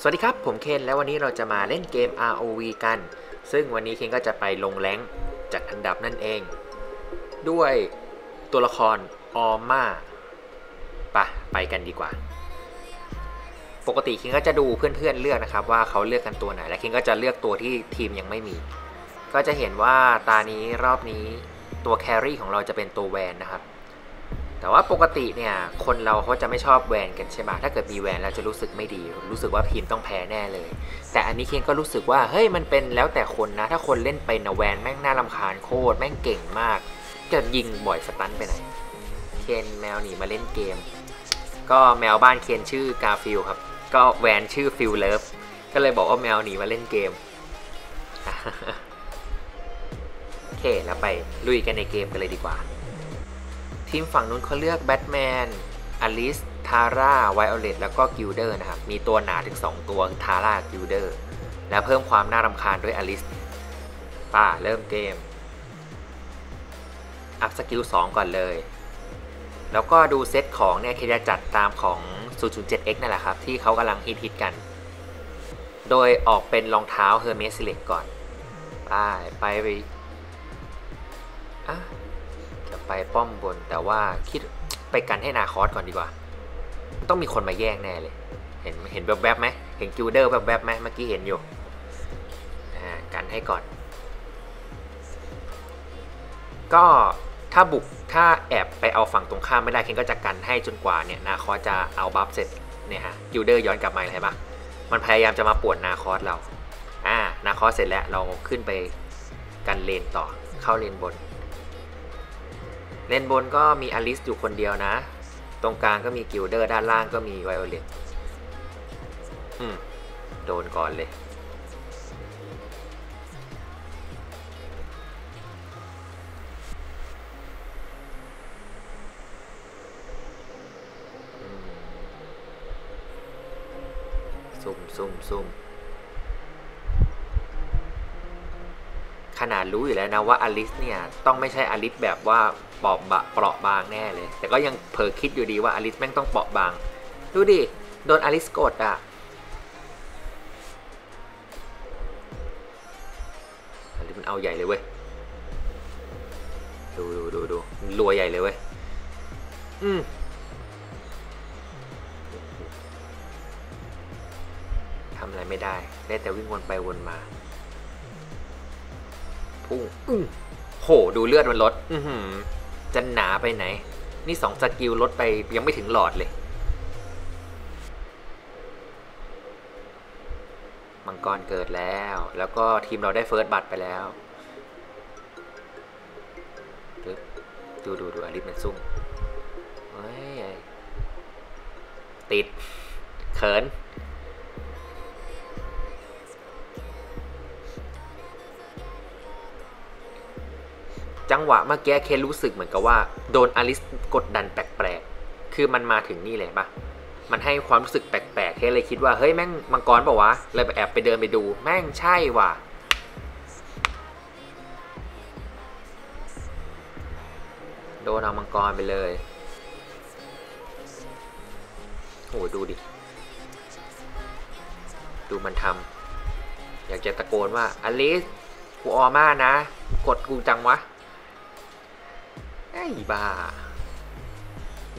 สวัสดีครับ ผมเคนและวันนี้เราจะมาเล่นเกม ROV กัน ซึ่งวันนี้เคนก็จะไปลงแรงจัดอันดับนั่นเอง ด้วยตัวละครออมมาปะไปกันดีกว่า ปกติเคนก็จะดูเพื่อนๆเลือกนะครับ ว่าเขาเลือกกันตัวไหน และเคนก็จะเลือกตัวที่ทีมยังไม่มี ก็จะเห็นว่าตานี้รอบนี้ตัวแครี่ของเราจะเป็นตัวแวนนะครับ แต่ว่าปกติเนี่ยคนเราเขาจะไม่ชอบแวนกันใช่ไหมถ้าเกิดมีแวนแล้วจะรู้สึกไม่ดี รู้สึกว่าทีมต้องแพ้แน่เลย แต่อันนี้เคนก็รู้สึกว่าเฮ้ยมันเป็นแล้วแต่คนนะ ถ้าคนเล่นไปนะแวนแม่งน่ารำคาญโคตรแม่งเก่งมาก จะยิงบ่อยสตันไปไหนเคนแมวหนีมาเล่นเกม ก็แมวบ้านเคนชื่อกาฟิลครับ ก็แวนชื่อฟิลเลิฟก็เลยบอกว่าแมวหนีมาเล่นเกมโอเคแล้วไปลุยกันในเกมกันเลยดีกว่า ทีมฝั่งนู้นเขาเลือกแบทแมนอลิสทาร่าไวโอเลตแล้วก็กิลเดอร์นะครับ มีตัวหนาถึง 2 ตัวทาร่ากิลเดอร์ แล้วเพิ่มความน่ารำคาญด้วยอลิสป้าเริ่มเกม อัพสกิล 2 ก่อนเลย แล้วก็ดูเซตของเนี่ยเคจะจัดตามของ 007X นั่นแหละครับ ที่เขากำลังฮิตฮิตๆกัน โดยออกเป็นรองเท้า Hermes Select ก่อน ไป ไปไปอะ ไปป้อมบนแต่ว่าคิดไปกันให้นาคอสก่อนดีกว่า ต้องมีคนมาแย่งแน่เลย เห็นเห็นแวบๆไหมเห็นกิลเดอร์แวบๆไหมเมื่อกี้เห็นอยู่อ่ากันให้ก่อน ก็ถ้าบุกถ้าแอบไปเอาฝั่งตรงข้ามไม่ได้เคนก็จะกันให้จนกว่าเนี่ยนาคอสจะเอาบัฟเสร็จเนี่ยฮะกิลเดอร์ย้อนกลับมาเห็นปะมันพยายามจะมาปวดนาคอสเราอ่านาคอสเสร็จแล้วเราขึ้นไปกันเลนต่อเข้าเลนบน เลนบนก็มีอลิสอยู่คนเดียวนะ ตรงกลางก็มีกิลเดอร์ด้านล่างก็มีไวโอเลตอืม โดนก่อนเลย ซุ่มซุ่มซุ่มขนาด รู้อยู่แล้วนะว่าอลิสเนี่ยต้องไม่ใช่อลิสแบบว่าเปราะบะเปราะบางแน่เลย แต่ก็ยังเผลอคิดอยู่ดีว่าอลิสแม่งต้องเปราะบาง ดูดิ โดนอลิสกดอะอลิสมันเอาใหญ่เลยเว้ย ดูดูดูดูรัวใหญ่เลยเว้ย อืมทำอะไรไม่ได้ ได้แต่วิ่งวนไปวนมา พุ่งอื้อโหดูเลือดมันลดอือหือจะหนาไปไหน นี่สองสกิลลดไปยังไม่ถึงหลอดเลยมังกรเกิดแล้ว แล้วก็ทีมเราได้เฟิร์สบัตรไปแล้วปึ๊บดูดูดูอลิสมันซุ่มเฮ้ยติด เขิน จังหวะเมื่อกี้เครู้สึกเหมือนกับว่าโดนอลิสกดดันแปลกๆ คือมันมาถึงนี่เลยปะมันให้ความรู้สึกแปลกๆเคเลยคิดว่าเฮ้ยแม่งมังกรเปล่าวะ เลยไปแอบไปเดินไปดู แม่งใช่ว่ะ โดนเอามังกรไปเลย โอ้ดูดิ ดูมันทำอยากจะตะโกนว่าอลิสกูออมานะ กดกูจังวะ บ้า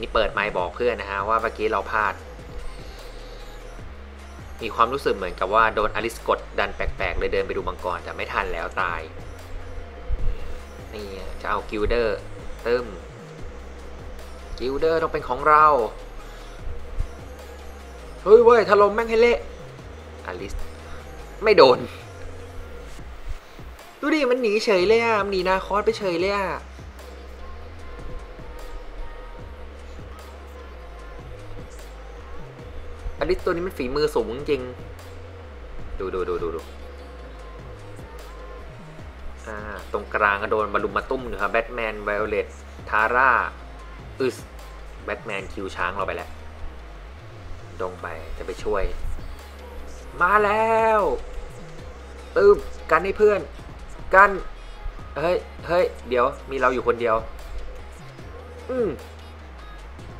นี่เปิดไมค์บอกเพื่อนนะฮะ ว่าเมื่อกี้เราพลาด มีความรู้สึกเหมือนกับว่าโดนอลิสกดดันแปลกๆ เลยเดินไปดูมังกรแต่ไม่ทันแล้วตาย นี่จะเอากิลเดอร์ตึมกิลเดอร์ต้องเป็นของเรา เฮ้ยเว้ยถล่มแม่งให้เละอลิสไม่โดน ดูดิ มันหนีเฉยเลยอะ มันหนีนาคอสไปเฉยเลยอะ ลิสตัวนี้มันฝีมือสูงจริง ดูดูดูดูดูตรงกลางก็โดนบอลลุมมาตุ้มอยู่ครับแบทแมนไวโอเลตทาร่าอึสแบทแมนคิวช้างเราไปแล้วลงไปจะไปช่วย มาแล้วตืบกันให้เพื่อน กัน เฮ้ย เฮ้ย เดี๋ยวมีเราอยู่คนเดียว อืม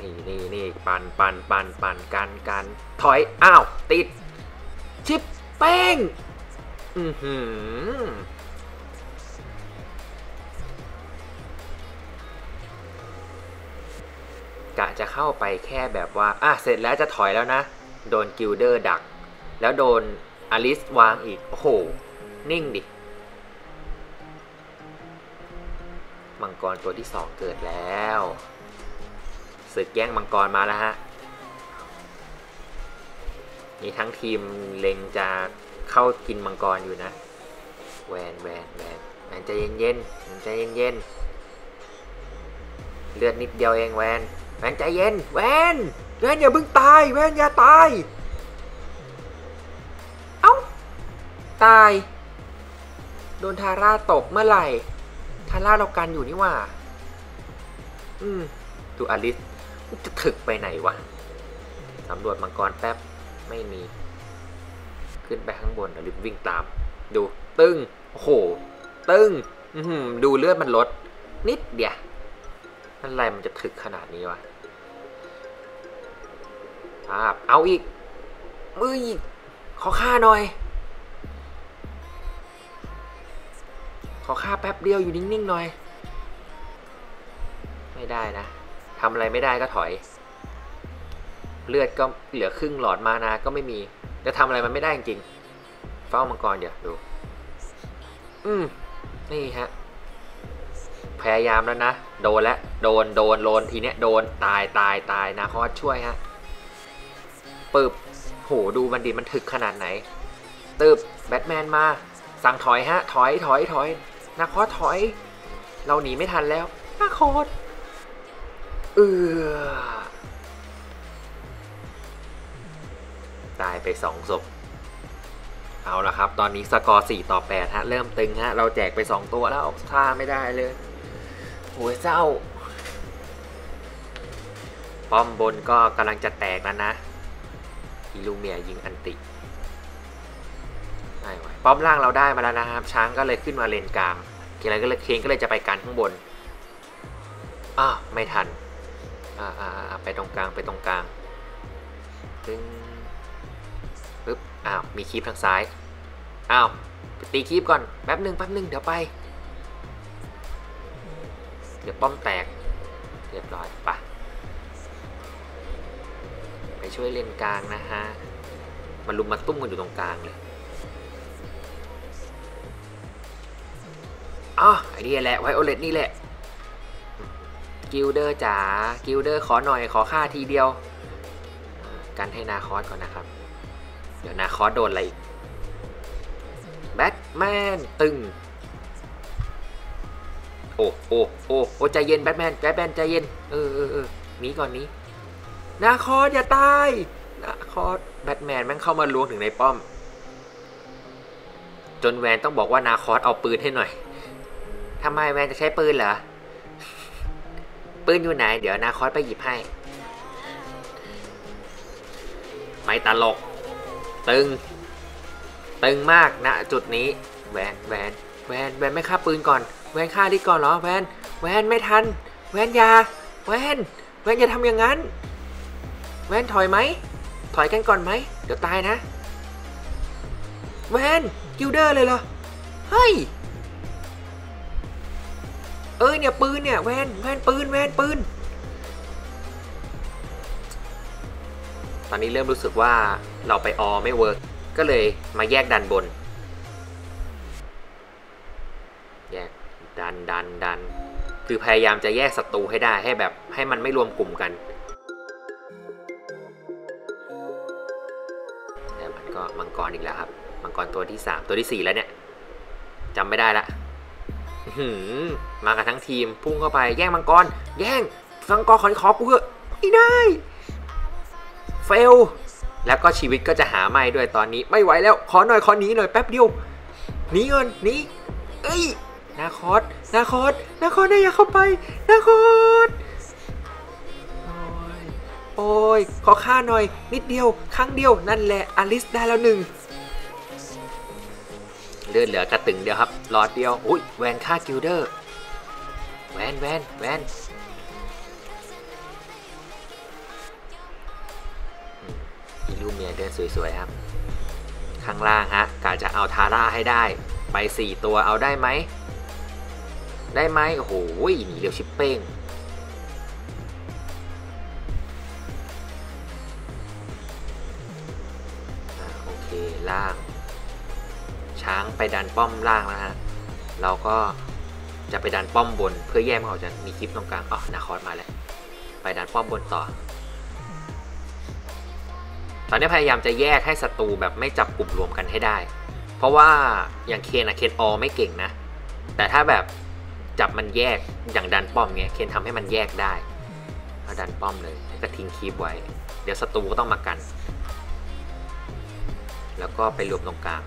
นี่นี่นี่ปันปันปันปันกันกันถอย อ้าว ติด ชิปแป้ง อือหือกะจะเข้าไปแค่แบบว่า อะ เสร็จแล้วจะถอยแล้วนะ โดนกิลเดอร์ดัก แล้วโดนอลิสวางอีก โอ้โห นิ่งดิ มังกรตัวที่สองเกิดแล้ว ศึกแย่งมังกรมาแล้วฮะ มีทั้งทีมเล็งจะเข้ากินมังกรอยู่นะ แวนแวนแวนแวนใจเย็นเย็นใจเย็นเย็นเลือดนิดเดียวเองแวน แวนใจเย็น แวน แวนอย่าเพิ่งตาย แวนอย่าตาย เอ้า ตาย โดนทาร่าตกเมื่อไหร่ ทาร่าเรากันอยู่นี่ว่า อืมดูอลิส จะถึกไปไหนวะสำรวจมังกรแป๊บไม่มี ขึ้นไปข้างบนอลิสวิ่งตาม ดูตึงโอ้โหตึงดูเลือดมันลด นิดเดียวอะไรมันจะถึกขนาดนี้วะภาพเอาอีก มืออีก ขอค่าหน่อย ขอค่าแป๊บเดียวอยู่นิ่งๆหน่อย ไม่ได้นะ ทำอะไรไม่ได้ก็ถอย เลือดก็เหลือครึ่งหลอดมานาก็ไม่มี จะทำอะไรมันไม่ได้จริงเฝ้ามังกรเดี๋ยวดู อืม นี่ฮะ พยายามแล้วนะ โดนแล้ว โดน โดนโลนทีเนี้ย โดน ตาย ตาย ตาย นาคอสช่วยฮะ ปึบ โห ดูมันดิมันถึกขนาดไหน ตึบ แบทแมนมา สั่งถอยฮะ ถอย ถอย ถอย นาคอสถอย เราหนีไม่ทันแล้ว นาคอส เออตายไปสองศพเอาละครับ ตอนนี้สกอร์4ต่อ8ฮะ เริ่มตึงฮะ เราแจกไป 2 ตัวแล้วท่าไม่ได้เลยโหยเศร้า ป้อมบนก็กำลังจะแตกแล้วนะอิลูเมียยิงอันติได้ไว้ป้อมล่างเราได้มาแล้วนะครับ ช้างก็เลยขึ้นมาเลนกลางเคนก็เลยเคนก็เลยจะไปกันข้างบนอ้าวไม่ทัน อ่าอ่าอ่าไปตรงกลางไปตรงกลางตึงปึ๊บอ้าวมีคีบทางซ้ายอ้าวไปตีคีบก่อนแป๊บหนึ่งแป๊บหนึ่งเดี๋ยวไปเดี๋ยวป้อมแตกเรียบร้อยปะไปช่วยเลนกลางนะฮะมันลุมมาตุ้มกันอยู่ตรงกลางเลยอ๋อไอเดียแหละไวโอเลตนี่แหละ กิลเดอร์จ๋ากิลเดอร์ขอหน่อยขอค่าทีเดียว กันให้นาคอสก่อนนะครับ เดี๋ยวนาคอสโดนอะไรอีกแบทแมนตึง โอ้โอ้โอ้โอ้ใจเย็นแบทแมนแบทแมนใจเย็น เออเออเออหนีก่อนนี้นาคอสอย่าตายนาคอสแบทแมนแม่งเข้ามาล้วงถึงในป้อม จนแวนต้องบอกว่านาคอสเอาปืนให้หน่อยทำไมแวนจะใช้ปืนเหรอ ปืนอยู่ไหน เดี๋ยวนาคอสไปหยิบให้ ไม่ตลก ตึง ตึงมากนะจุดนี้ แวนแวนแวนแวนไม่ฆ่าปืนก่อน แวนฆ่าดีก่อนเหรอ แวน แวนไม่ทัน แวนยา แวน แวนอย่าทำอย่างนั้น แวนถอยไหม ถอยกันก่อนไหม เดี๋ยวตายนะ แวนกิลเดอร์เลยเหรอ เฮ้ย เอ้ยเนี่ยปืนเนี่ยแวนแวนปืนแวนปืน ตอนนี้เริ่มรู้สึกว่าเราไปออไม่เวิร์กก็เลยมาแยกดันบน แยกดันดันดันคือพยายามจะแยกศัตรูให้ได้ให้แบบให้มันไม่รวมกลุ่มกันแต่มันก็มังกรอีกแล้วครับ มังกรตัวที่ 3 ตัวที่ 4 แล้วเนี่ยจำไม่ได้ละ มากันทั้งทีมพุ่งเข้าไปแย่งมังกร แย่งมังกรขอนขอกูเถอะไม่ได้ เฟล แล้วก็ชีวิตก็จะหาไม่ด้วยตอนนี้ไม่ไหวแล้วขอหน่อยขอหนีหน่อยแป๊บเดียวหนีเงินหนีเอ้ยนาคอสนาคอสนาคอสได้อย่าเข้าไปนาคอสโอ้ยโอ้ยขอค่าหน่อย นิดเดียว ครั้งเดียวนั่นแหละอลิสได้แล้วหนึ่ง เลือดเหลือกระตึงเดียวครับหลอดเดียวอุ้ยแวนค่ากิลเดอร์แวนแวนแวนอิลูเมียเดินสวยๆครับ ข้างล่างฮะกะจะเอาทาร่าให้ได้ ไป 4 ตัวเอาได้ไหม ได้ไหมโอ้โหหนีเร็วชิปเป้ง ไปดันป้อมล่างแล้วฮะเราก็จะไปดันป้อมบนเพื่อแยกมันออกจากมีคลิปตรงกลางอ๋อนาคอสมาแล้วไปดันป้อมบนต่อ ตอนนี้พยายามจะแยกให้ศัตรูแบบไม่จับกลุ่มรวมกันให้ได้ เพราะว่าอย่างเคนอะเคนออไม่เก่งนะ แต่ถ้าแบบจับมันแยกอย่างดันป้อมเงี้ยเคนทำให้มันแยกได้เอาดันป้อมเลยแล้วก็ทิ้งคลิปไว้ เดี๋ยวศัตรูก็ต้องมากัน แล้วก็ไปรวมตรงกลาง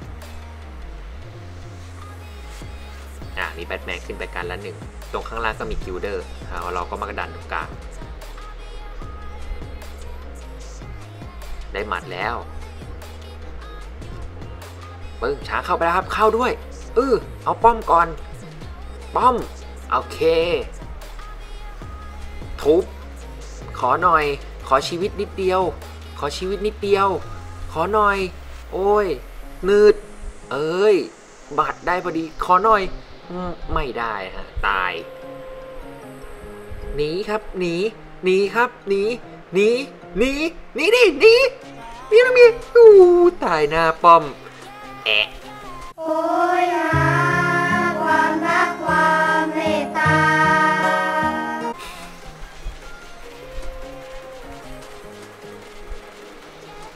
อ่ามีแบทแมนขึ้นไปกันละหนึ่งตรงข้างล่างก็มีกิลเดอร์เราก็มาดันตรงกลางได้หมัดแล้วปึ้งช้างเข้าไปแล้วครับเข้าด้วยเออเอาป้อมก่อน ป้อมโอเค ทุบ ขอหน่อย ขอชีวิตนิดเดียว ขอชีวิตนิดเดียว ขอหน่อย โอ้ยนืด เอ้ยบัตรได้พอดี ขอหน่อย ไม่ได้ฮะตาย หนีครับหนีหนีครับหนีหนีหนีหนีดิหนีหนีนะมีอู้ตายหน้าป้อมแอะโอ้ยหาความรักความเมตตา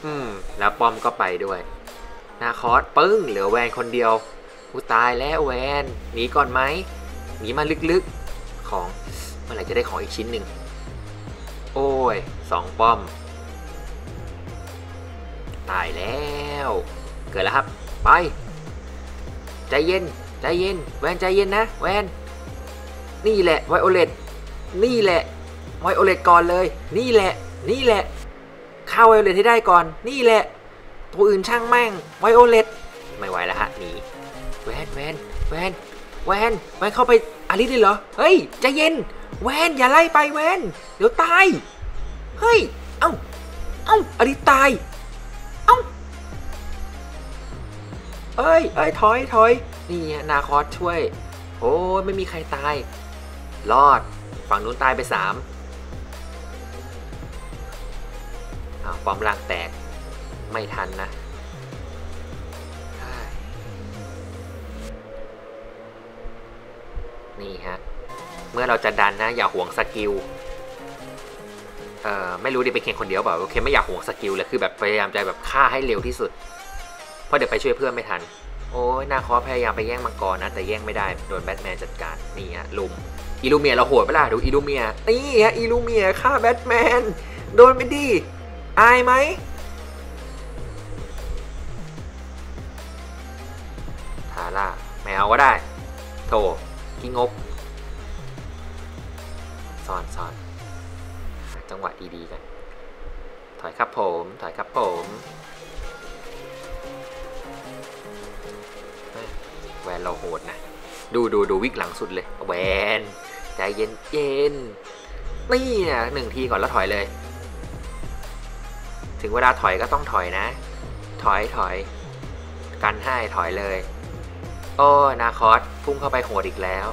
อืมแล้วป้อมก็ไปด้วยนาคอสปึ้งเหลือแวนคนเดียว กูตายแล้วแวนหนีก่อนไหมหนีมาลึกๆของเมื่อไหร่จะได้ของอีกชิ้นหนึ่งโอ้ยสองป้อม ตายแล้ว เกิดแล้วครับ ไป ใจเย็น ใจเย็น แวนใจเย็นนะ แวน นี่แหละไวโอเลตนี่แหละไวโอเลตก่อนเลย นี่แหละ นี่แหละเข้าไวโอเลตให้ได้ก่อน นี่แหละ ตัวอื่นช่างแม่งไวโอเลตไม่ไหวแล้วฮะหนี แวนแวนแวนแวนแวนเข้าไปอาริสเลยเหรอ เฮ้ยใจเย็น แวนอย่าไล่ไปแวน เดี๋ยวตาย เฮ้ย เอ้า เอ้าอาริสตาย เอ้าเอ้ยเอ้ยถอยถอยนี่นาคอสช่วย โอ้ยไม่มีใครตาย รอด ฝั่งนู้นตายไปสามอ้าวปอมล่างแตก ไม่ทันนะ นี่ฮะ เมื่อเราจะดันนะ อย่าห่วงสกิล เอ่อ ไม่รู้ดิเป็นเคนคนเดียวเปล่าโอเคไม่อยากห่วงสกิลเลยคือแบบพยายามจะแบบฆ่าให้เร็วที่สุด เพราะเดี๋ยวไปช่วยเพื่อนไม่ทัน โอ้ยนาคอพยายามไปแย่งมังกรนะ แต่แย่งไม่ได้โดนแบทแมนจัดการนี่ฮะลุมอีลูเมียเราโหดไปล่ะดูอีลูเมียนี่ฮะอีลูเมียฆ่าแบทแมนโดนไปดิอายไหมทาร่าไม่เอาก็ได้โถ ขี้งกซ่อนซอนจังหวะดีๆกันถอยครับผมถอยครับผมแวนเราโหดนะ ดูดูดูวิกหลังสุดเลยแวนใจเย็นเย็นนี่เนี่ยหนึ่งทีก่อนแล้วถอยเลย ถึงเวลาถอยก็ต้องถอยนะ ถอยถอย กันให้ถอยเลย โอ้นาคอสพุ่งเข้าไปโหดอีกแล้ว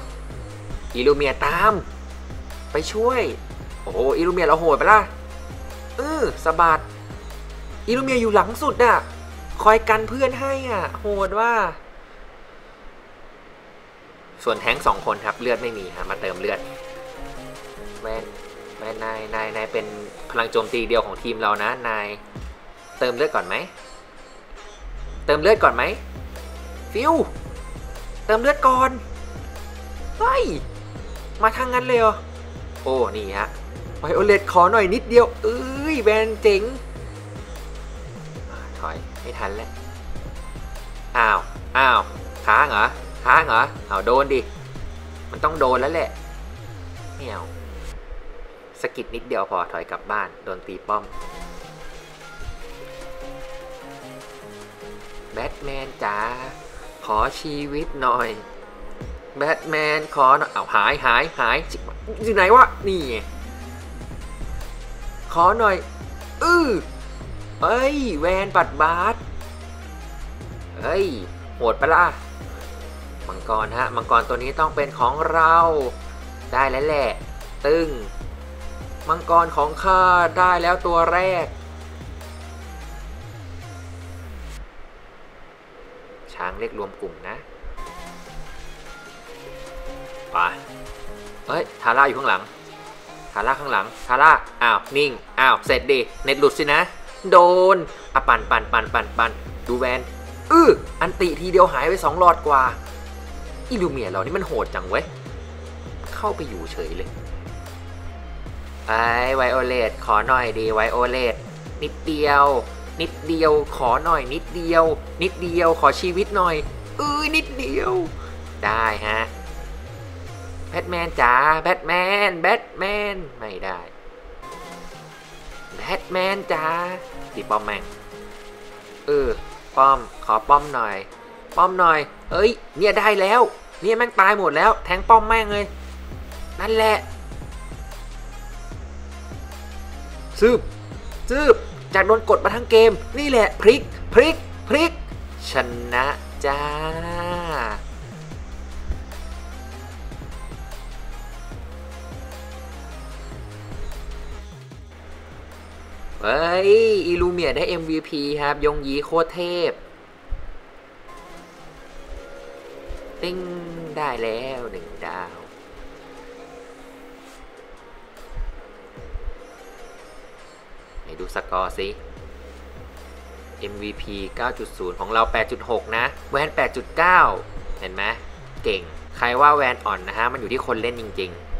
อีลูเมียตาม ไปช่วย โอ้โหอีลูเมียเราโหดไปละเออสะบัดอีลูเมียอยู่หลังสุดอะคอยกันเพื่อนให้อะ โหดว่า ส่วนแท้งสองคนครับเลือดไม่มีฮะมาเติมเลือดแวนแวนนายนายนายเป็นพลังโจมตีเดียวของทีมเรานะนายเติมเลือดก่อนไหม เติมเลือดก่อนไหมฟิว เติมเลือดก่อนเฮ้ยมาทางนั้นเลยเหรอโอ้นี่ฮะไวโอเลตขอหน่อยนิดเดียว เอ้ยแวนเจ๋งถอยไม่ทันแล้ว อ้าวอ้าวค้างเหรอค้างเหรอเอาโดนดิ มันต้องโดนแล้วแหละไม่เอาสกิดนิดเดียวพอถอยกลับบ้าน โดนตีป้อม แบทแมนจ๋า ขอชีวิตหน่อยแบทแมนขอหน่อยเอาหายหายหายจิอยู่ไหนวะนี่ขอหน่อยอือเอ้ยแวนปัดบาสเฮ้ยโหดปะล่ะมังกรฮะมังกรตัวนี้ต้องเป็นของเราได้แล้วแหละ ตึง มังกรของข้าได้แล้วตัวแรก ช้างเรียกรวมกลุ่มนะไปเฮ้ยทาร่าอยู่ข้างหลังทาร่าข้างหลังทาร่าอ้าวนิ่งอ้าวเสร็จดิเน็ตหลุดสินะ โดนอะปั่นปั่นปั่นปั่นปั่นดูแวนอื้ออันติทีเดียวหายไปสองหลอดกว่าอิลูเมียเรานี่มันโหดจังเว้ย เข้าไปอยู่เฉยเลยไอไวโอเลตขอหน่อยดีไวโอเลตนิดเดียว นิดเดียวขอหน่อยนิดเดียว นิดเดียวขอชีวิตหน่อยเอ้ยนิดเดียว ได้ฮะแบทแมนจ๋าแบทแมนแบทแมนไม่ได้แบทแมนจ๋าตีป้อมแมงเออป้อมขอป้อมหน่อย ป้อมหน่อยเฮ้ย เนี่ยได้แล้ว เนี่ยแม่งตายหมดแล้ว แทงป้อมแม่งเลยนั่นแหละซืบซืบ จากโดนกดมาทั้งเกม นี่แหละพลิกพลิกพลิก ชนะจ้า เฮ้ย อิลูเมียได้ MVP ครับ ยงยีโคตรเทพ ติ้งได้แล้วหนึ่งดาว สกอร์สิ MVP 9.0 ของเรา 8.6 นะ แวน8.9 เห็นไหมเก่ง ใครว่าแวนอ่อนนะฮะ มันอยู่ที่คนเล่นจริง ๆ